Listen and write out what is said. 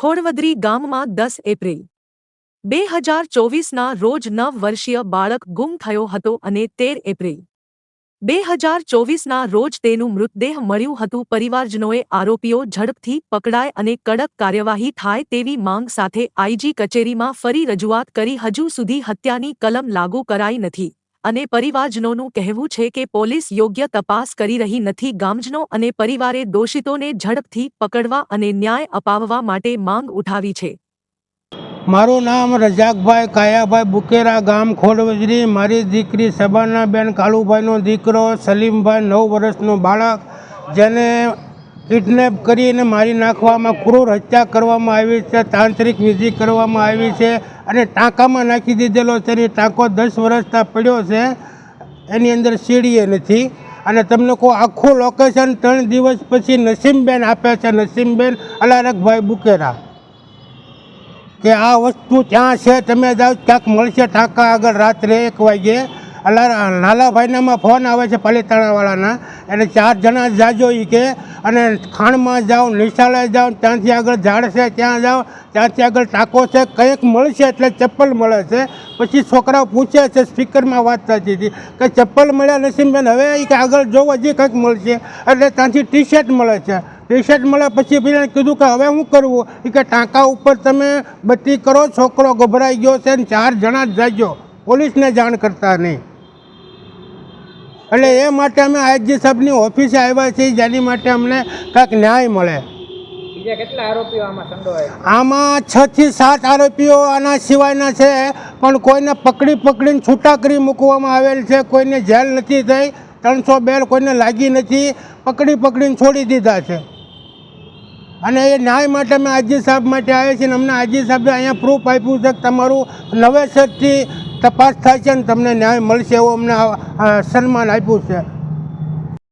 ખોડવદરી ગામમાં દસ એપ્રિલ. બે હજાર ચોવીસના રોજ નવ વર્ષીય બાળક ગુમ થયો હતો અને તેર એપ્રિલ. બે હજાર ચોવીસના રોજ તેનું મૃતદેહ મળ્યું હતું. પરિવારજનોએ આરોપીઓ ઝડપથી પકડાય અને કડક કાર્યવાહી થાય તેવી માંગ સાથે આઈજી કચેરીમાં ફરી રજૂઆત કરી. હજુ સુધી હત્યાની કલમ લાગુ કરાઈ નથી. અને પરિવારજનોનું કહેવું છે કે પોલીસ યોગ્ય તપાસ કરી રહી નથી. ગામજનો અને પરિવારે દોષિતોને ઝડપથી પકડવા અને ન્યાય અપાવવા માટે માંગ ઉઠાવી છે. મારું નામ રજાકભાઈ કાયાભાઈ બુકેરા ગામ ખોડવજરી. મારી દીકરી સબાનાબેન કાલુભાઈનો દીકરો સલીમભાઈ નવ વર્ષનો બાળક, જેને કિડનેપ કરીને મારી નાખવામાં ક્રૂર હત્યા કરવામાં આવી છે, તાંત્રિક વિધિ કરવામાં આવી છે અને ટાંકામાં નાખી દીધેલો છે અને ટાંકો દસ વર્ષથી પડ્યો છે. એની અંદર સીડીએ નથી. અને તમને કહું આખું લોકેશન ત્રણ દિવસ પછી નસીમબેન આપે છે, નસીમબેન અલારકભાઈ બુકેરા, કે આ વસ્તુ ત્યાં છે? તમે જાઓ, ક્યાંક મળશે ટાંકા આગળ રાત્રે એક વાગે અલા, લાલાભાઈનામાં ફોન આવે છે પાલીતાણાવાળાના એટલે ચાર જણા જાજો એ કે, અને ખાણમાં જાઓ, નિશાળે જાઓ, ત્યાંથી આગળ ઝાડ છે ત્યાં જાઓ, ત્યાંથી આગળ ટાંકો છે, કંઈક મળશે એટલે ચપ્પલ મળે છે. પછી છોકરાઓ પૂછે છે, સ્પીકરમાં વાત થતી હતી કે ચપ્પલ મળ્યા નસીમબેન હવે એ કે આગળ જોવો હજી કંઈક મળશે. એટલે ત્યાંથી ટી શર્ટ મળે છે. ટી શર્ટ મળ્યા પછી પેલા કીધું કે હવે શું કરવું? એ કે ટાંકા ઉપર તમે બત્તી કરો, છોકરો ગભરાઈ ગયો છે ને ચાર જણા જ જાજો. પોલીસને જાણ કરતા નહીં. એટલે એ માટે અમે આઈજી સાહેબની ઓફિસે આવ્યા છીએ જેની માટે અમને કાંઈક ન્યાય મળે. આરોપીઓ આમાં છ થી સાત આરોપીઓ આના સિવાયના છે પણ કોઈને પકડી પકડીને છૂટા કરી મૂકવામાં આવેલ છે કોઈને જેલ નથી થઈ ત્રણસો બેલ કોઈને લાગી નથી પકડી પકડીને છોડી દીધા છે. અને એ ન્યાય માટે અમે આજી સાહેબ માટે આવ્યા છીએ અને અમને આજી સાહેબે અહીંયા પ્રૂફ આપ્યું છે કે તમારું નવેસરથી તપાસ થાય છે ને તમને ન્યાય મળશે એવું અમને સન્માન આપ્યું છે.